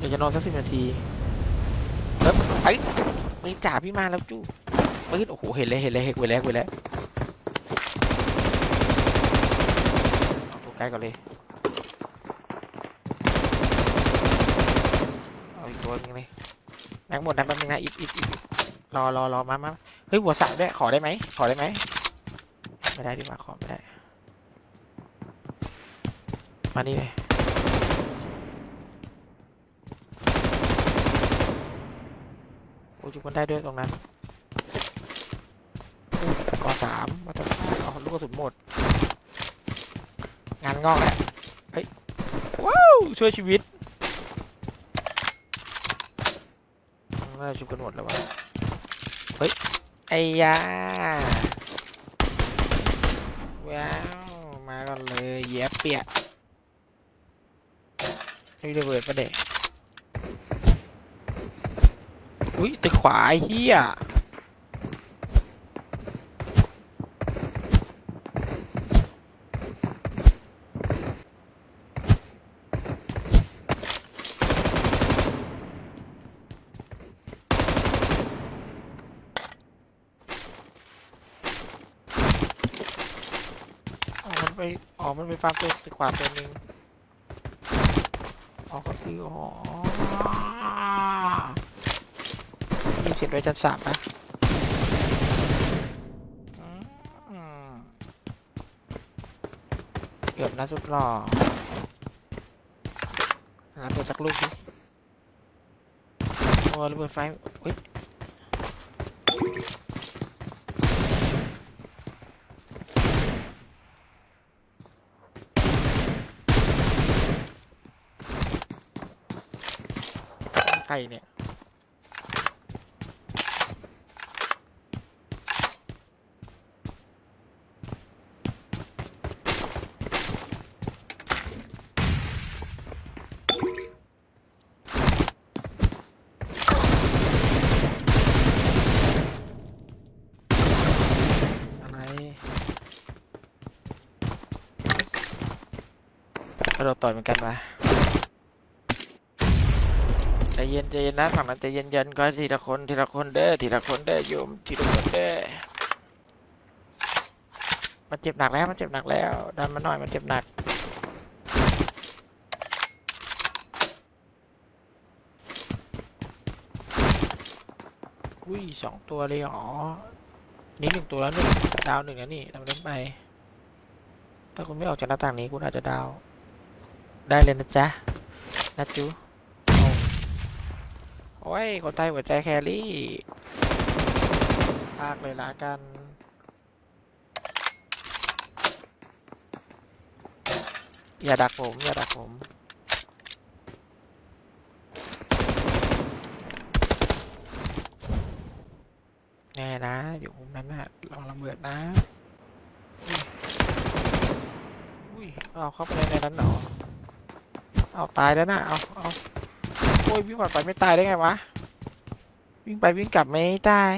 เดี๋ยวจะนอนสักสิบนาทีเฮ้ยไอ้ไม่จ่าพี่มาแล้วจู้ปื๊ดโอ้โหเห็นเลยเห็นเลยเห็นเวลแล้วเวลแล้วเอาตัวใกล้ก่อนเลยเอาอีกตัวนึงเลยแม็กหมดนะแป๊บนึงนะอีกอีกอีกรอรอรอมามาเฮ้ยหัวสักด้ขอได้ไหมขอได้ไหมไม่ได้ดีกว่าขอไม่ได้มานี่เลย โอ้ยจุกมันได้ด้วยตรงนั้นกอสามมาทำเอาลูกกระสุนหมด งานงอกแล้เฮ้ย ว้าว ช่วยชีวิตน่าจะชุบกันหมดแล้ววะ เฮ้ย ไอ้ยา ว้าว มาก่อนเลยแย่เปียกนี่ระเบิดปะเด็ก อุ้ยตึกขวาไอ้เฮียอ๋อมันไปอ๋อมันไปฟาร์มตัวตึกขวาตัวหนึ่งอ๋อก็คืออ๋อ สียงไว้ชั้นสามนะเกือบนะสุดหล่อหาตัวสักลูกดิโอ้ระเบิดไฟเฮ้ยใครเนี่ย อะไรก ระโดดต่อยเหมือนกันวะใจเย็นใจเย็นนะฝั่งนั้นใจเย็นย็นๆก็ทีละคนทีละคนเด้อทีละคนเด้อโยมทีละคนเด้อมันเจ็บหนักแล้วมันเจ็บหนักแล้วดันมาหน่อยมันเจ็บหนักอุ้ยสองตัวเลยอ๋อ นี่หนึ่งตัวแล้วนี่ดาวหนึ่งแล้วนี่ทำเล่นไป ถ้าคุณไม่ออกจากหน้าต่างนี้คุณอาจจะดาว ได้เลยนะจ๊ะนะจูโอ้ยคนไทยหัวใจแครี่พากเลยละกัน อย่าดักผม อย่าดักผมแน่นะ อยู่มุมนั้นนะลองระเบิดนะ อุ้ยเอาเข้าไปในนั้นเหรอ เอาตายแล้วนะเอาเอาโอ้ยวิ่งผ่านไปไม่ตายได้ไงวะ วิ่งไปวิ่งกลับไม่ตาย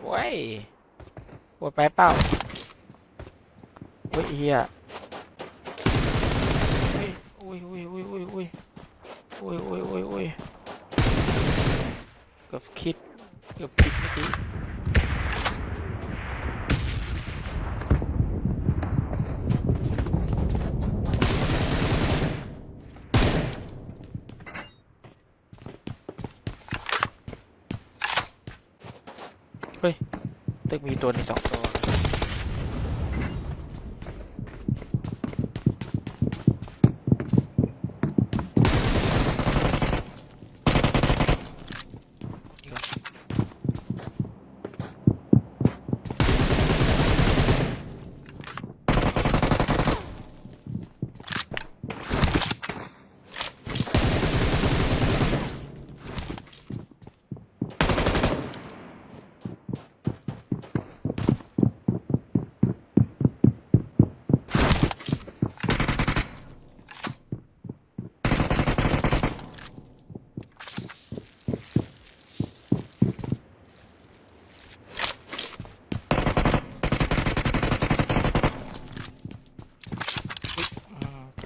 โอ้ยปวดไปเปล่าโอ้ยเฮียเฮ้ยโอ้ยโอ้ยโอ้ยโอ้ยโอ้ยโอ้ยโอ้ยโอ้ยโอ้ยเกือบคิดเกือบคิดเมื่อกี้ตึ กมีตัวในสองตัว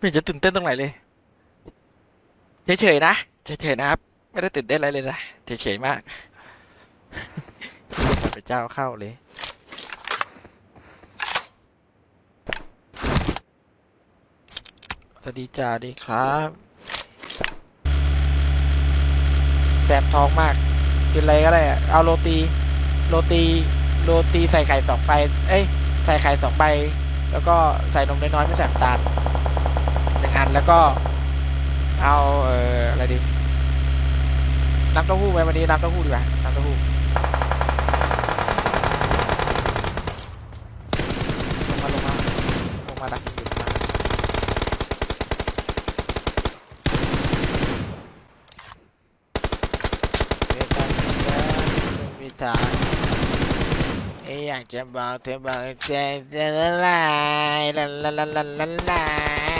ไม่เห็นจะตื่นเต้นตรงไหนเลยเฉยๆนะเฉยๆนะครับ ไม่ได้ตื่นเต้นอะไรเลยนะเฉยๆมากที่จะสัตว์พระเจ้าเข้าเลยสวัสดีจ้าดีครับ แสบท้องมากกินอะไรก็ได้อะเอาโรตี โรตี โรตีใส่ไข่สองใบเอ้ย ใส่ไข่สองใบ แล้วก็ใส่นมน้อยๆไม่ใส่น้ำตาล แล้วก็เอาเอ่ออะไรดีน้ำเต้าหู้ไหมวันนี้น้ำเต้าหู้ดีกว่าน้ำเต้าหู้ลงมาลงมาลงมาดักอยู่มาเดี๋ยวกันนะไม่มีทางอยากจะบอกเธอบอกใจจะละลายละละละละละลาย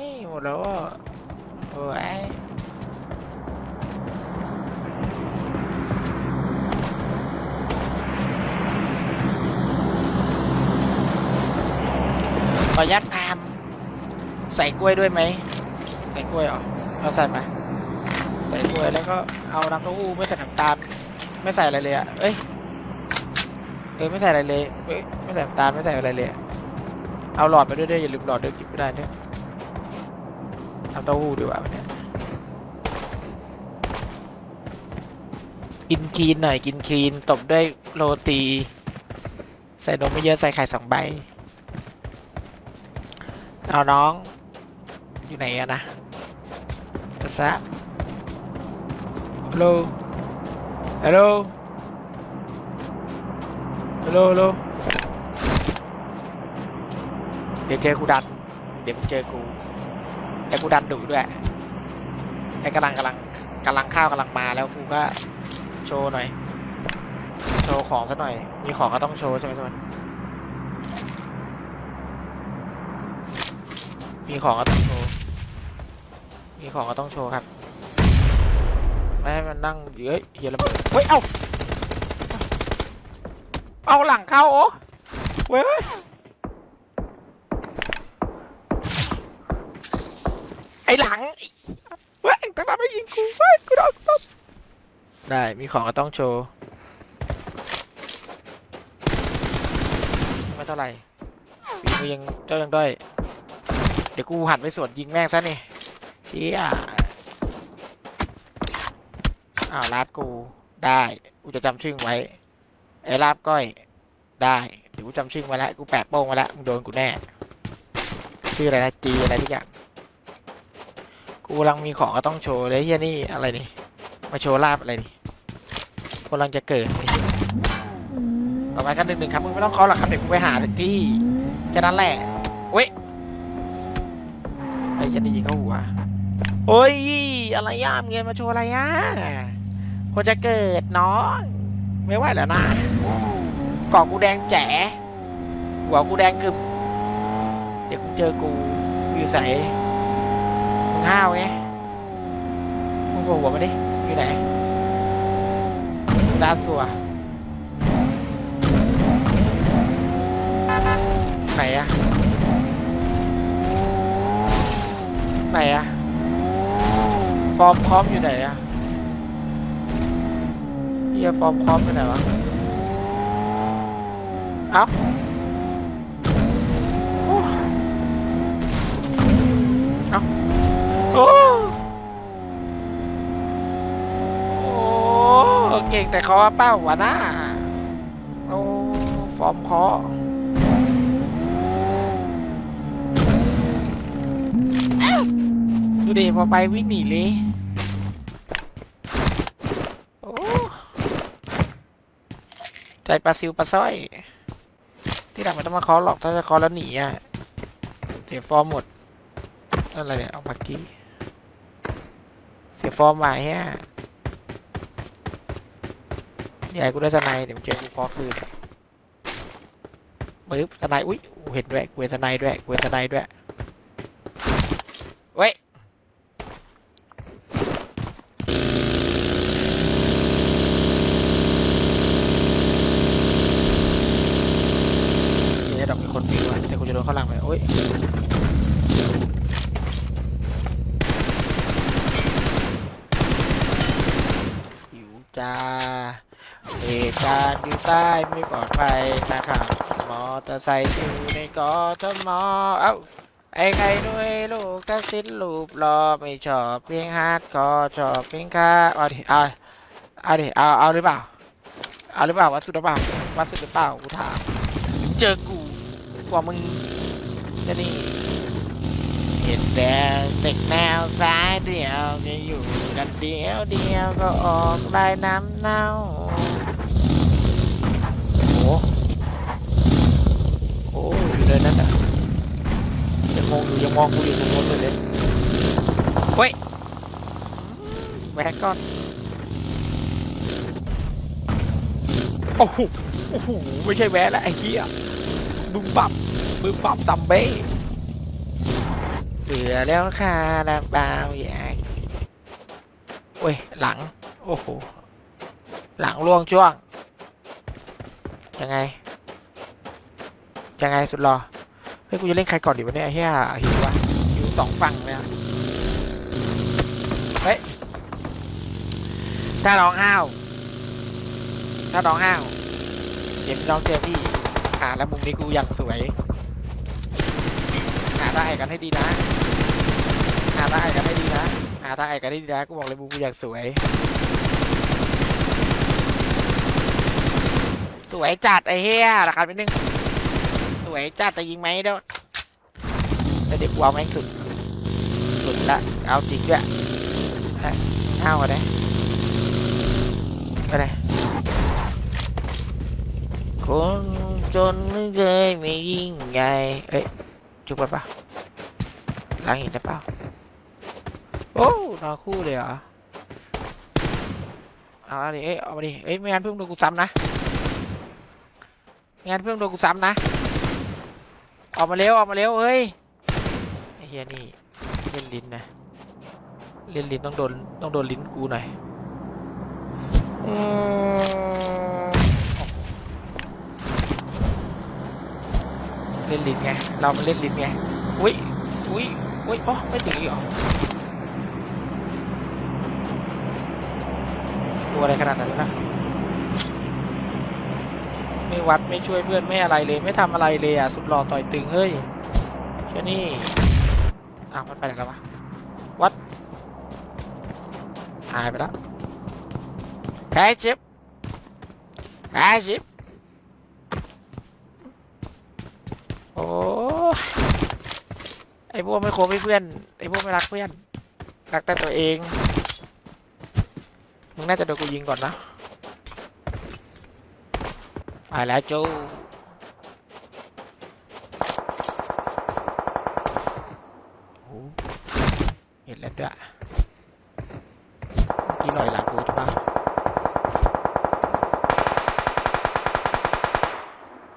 ยหมดแล้วอะโอ้ยขออนุญาตพาม ใส่กล้วยด้วยไหมใส่กล้วยเหรอเราใส่ไหมใส่กล้วยแล้วก็เอาน้ำเต้าหู้ไม่ใส่น้ำตาลไม่ใส่อะไรเลยอะเอ้ยเออไม่ใส่อะไรเลยเอ้ยไม่ใส่น้ำตาลไม่ใส่อะไรเลย เอาหลอดไปด้วยด้วยอย่าลืมหลอดด้วยกินไม่ได้ด้วย น้ำเต้าหู้ดีกว่าวันเนี้ยกินคลีนหน่อยกินคลีนตบด้วยโรตี ใส่นมไม่เยอะใส่ไข่สองใบ เอาน้องอยู่ไหนอะนะกระซะฮัลโหลฮัลโหลฮัลโหลฮัลโหลเดี๋ยวเจอกูดัน เดี๋ยวเจอกู แต่กูดันดุด้วยไอ้กำลังกำลังกำลังข้าวกำลังมาแล้วกูก็โชว์หน่อย โชว์ของซะหน่อย มีของก็ต้องโชว์ใช่ไหมทุกคนมีของก็ต้องโชว์ มีของก็ต้องโชว์ครับ ไม่ให้มันนั่งเยอะเฮียระเบิดเฮ้ย เอ้า เอาหลังเข้าโอ้เว้ย ไอหลังไอ้เว้ยตั้งแต่ไม่ยิงกูเว้ยกูโดนตบได้มีของก็ต้องโชว์ไม่เท่าไหร่ฝีมือยังเจ้ายังด้อยเดี๋ยวกูหันไปสวนยิงแม่งซะนี่เชี่ยอ้าวลาดกูได้กูจะจำชื่อไว้ไอ้ลาบก้อยได้เดี๋ยวกูจำชื่อไว้แล้วกูแปะโป้งไว้แล้วมึงโดนกูแน่ชื่ออะไรนะจีอะไรทุกอย่าง กูกำลังมีของก็ต้องโชว์เลยเฮียนี่อะไรนี่ มาโชว์ลาบอะไรนี่กำลังจะเกิดต่อไปกันหนึ่งหนึ่งครับมึงไม่ต้องเคาะหรอกครับเดี๋ยวกูไปหาที่ค่นั้นแหละเว้ยไอ้ยันดีเข้าหัวโอ้ยอะไรย่ามเงินมาโชว์อะไรอะคนจะเกิดน้องไม่ไหวแล้วนะเกาะกูแดงแจ๋หัวกูแดงกึมเดี๋ยวกูเจอกูอยู่ใสมึง ห้าวไงมึงบอกหัวมาดิ อยู่ไหนดาตัวไหนอะไหนอะฟอร์มพร้อมอยู่ไหนอะเฮียฟอร์มพร้อมอยู่ไหนวะ เอ้าเอ้า โอ้โอ้เก่งแต่เขาว่าเป้าวะนะโอ้ฟอร์มเคาะดูดิพอไปวิ่งหนีเลยโอ้ใจปลาซิวปลาสร้อย ที่หลังไม่ต้องมาเคอหรอกถ้าจะเคอแล้วหนีอะเสียฟอร์มหมดนั่นอะไรเนี่ยเอาพักกี้ เสียฟอร์มมาฮะใหญ่กูได้สไนเดี๋ยวมึงเจอกูเคอคืนปึ๊บสไนด์อุ้ยเห็นด้วยกูเห็นสไนด์ด้วยกูเห็นสไนด์ด้วย เดี๋ยวดอกมีคนวิ่งมาแต่กูจะโดนเข้าหลังไปโอ้ย หิวจ้าเหตุการณ์ อยู่ใต้ไม่ปลอดภัยนะครับมอเตอร์ไซค์อยู่ในกอทมอเอ้าไอ้ไข่ด้วยลูกทักษิณรูปรอไม่ชอบเพลงฮาร์ดก็ชอบเพลงค่าเอาดิเอาเอาดิเอาเอาหรือเปล่าเอาหรือเปล่าวัดสุดหรือเปล่าวัดสุดหรือเปล่ากูถามเจอกูกว่ามึงจะนี่เห็นแต่เด็กแนวซ้ายเดียวจะอยู่กันเดียวเดียวก็ออกลายน้ำเน่า โอ้โหอยู่เลยนั่นน่ะยังมองอยู่ยังมองกูอยู่ตรงนู้นเลยเลยเฮ้ยแหวกก่อนโอ้โหโอ้โหไม่ใช่แหวะแล้วไอ้เหี้ยบึ้มบับบึ้มบับซัมเบ้เบื่อแล้วค่ะน้ำเปล่าอย่างโอ้ยหลัง โอ้โห หลังล่วงจ้วง ยังไง ยังไงสุดรอเฮ้ยกูจะเล่นใครก่อนดีวะเนี่ยไอ้เฮียหิววะหิวสองฝั่งเลยอะเฮ้ยถ้าร้องห้าวถ้าร้องห้าวเดี๋ยวน้องเจอพี่หาแล้วมุมนี้กูอยางสวยหาท่าไอ้กันให้ดีนะหาท่าไอ้กันให้ดีนะหาท่าไอ้กันให้ดีนะกูบอกเลยมุมกูอยางสวย สวยจัดไอ้เฮียราคาเป็นหนึ่งสวยจ้าแต่ยิงไหมเด้อแต่เด็กกูเอาแม่งสุด สุดละเอาจริงด้วยเอาก็ได้ก็ได้คนจนไม่เคยไม่ยิ่งใหญ่เอ้ยจุกไปปะล้างหินได้เปล่าโอ้นอนคู่เลยเหรอเอาดิเอ้ยเอามาดิเอ้ยไม่งั้นเพิ่งโดนกูซ้ำนะ งั้นเพิ่งโดนกูซ้ำนะ ออกมาเร็วออกมาเร็วเฮ้ยไอ้เฮียนี่เล่นลิ้นนะเล่นลิ้นต้องโดนต้องโดนลิ้นกูหน่อยเล่นลิ้นไงเรามันเล่นลิ้นไงอุ้ยอุ้ยอุ้ยอ๋อไม่ถึงอีกหรอตัวอะไรขนาดนั้นนะ ไม่วัดไม่ช่วยเพื่อนไม่อะไรเลย ไม่ทำอะไรเลยอะสุดหล่อต่อยตึงเฮ้ยแค่นี้อ้าวมันไปไหนแล้ววะวัดหายไปแล้วแพ้ชิปแพ้ชิปโอ้ไอพวกไม่โคบให้เพื่อนไอพวกไม่รักเพื่อนรักแต่ตัวเองมึงน่าจะโดนกูยิงก่อนนะ ไปแล้วจูเห็นแล้วด้วยกี่ลอยหลังกูใช่ปะ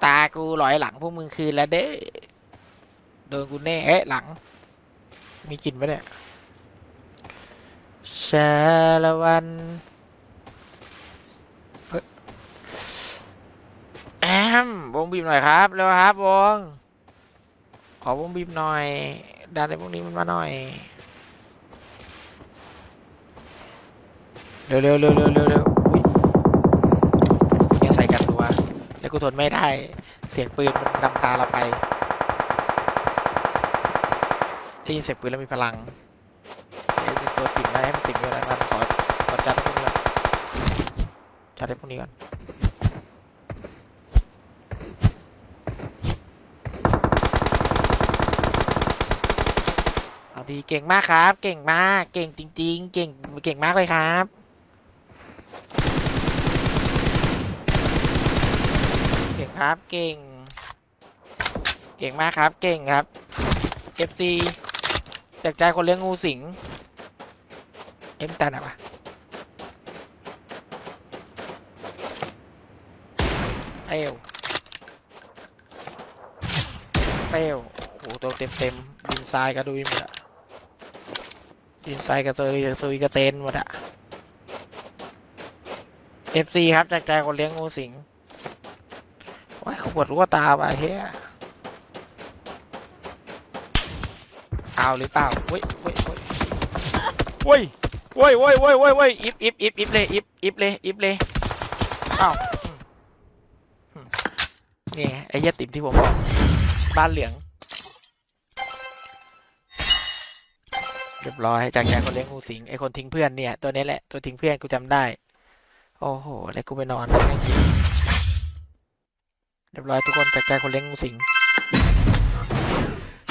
ตากูลอยหลังพวกมึงคืนแล้วเด้โดนกูแน่เอ๊ะหลัง มีกลิ่นปะเนี่ยชาละวัน บีบหน่อยครับเร็วครับวงขอวงบีบหน่อยดันไอ้พวกนี้มันมาหน่อยเร็วเร็วเร็วเร็วเร็วเร็วยังใส่กันตัวแล้วกูทนไม่ได้เสียงปืนมันนำพาเราไปได้ยินเสียงปืนแล้วมีพลังไอ้ตัวติ่งได้ให้มันติ่งด้วนะมันขอขอจัดพวกนี้ก่อนจัดให้พวกนี้ก่อน เอาดีเก่งมากครับ เก่งมาก เก่งจริง ๆ เก่งเก่งมากเลยครับเก่งครับเก่ง เก่งมากครับเก่งครับ FC จากใจคนเลี้ยงงูสิงเอ็มตันอะปะเอวเปลวโอ้โหตัวเต็มเต็มๆดินทรายกระดุยหมดอะ ทรายกระซุยกระซุยกระเตนหมดอะ FC ครับจากใจคนเลี้ยงงูสิงว้ายเขาปวดรู้ว่าตาว่ะเฮียเอาหรือเปล่าเว้ยเว้ยเว้ยเว้ยเว้ยเว้ยเว้ยเว้ยเว้ยอิฟอิฟอิฟอิฟเลยอิฟอิฟเลยอิฟเลยอ้าวอืมอืมนี่ไงไอ้เหี้ยติ่มที่ผมบอกบ้านเหลือง เรียบร้อยจากแกคนเลี้ยงงูสิงไอ้คนทิ้งเพื่อนเนี่ย ตัวนี้แหละตัวทิ้งเพื่อนกูจำได้ โอ้โหแล้วกูไปนอนเรียบร้อยทุกคนจากใจคนเลี้ยงงูสิง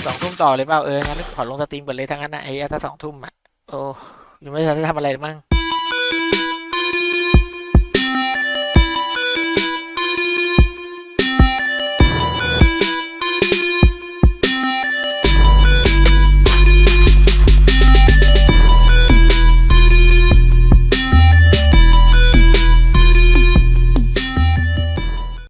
สองทุ่มต่อเลยเปล่าเอองั้นขอลงสตรีมก่อนเลยทั้งนั้นนะไอ้ถ้าสองทุ่มอะโอ้ยังไม่ทันได้ทำอะไรมั้ง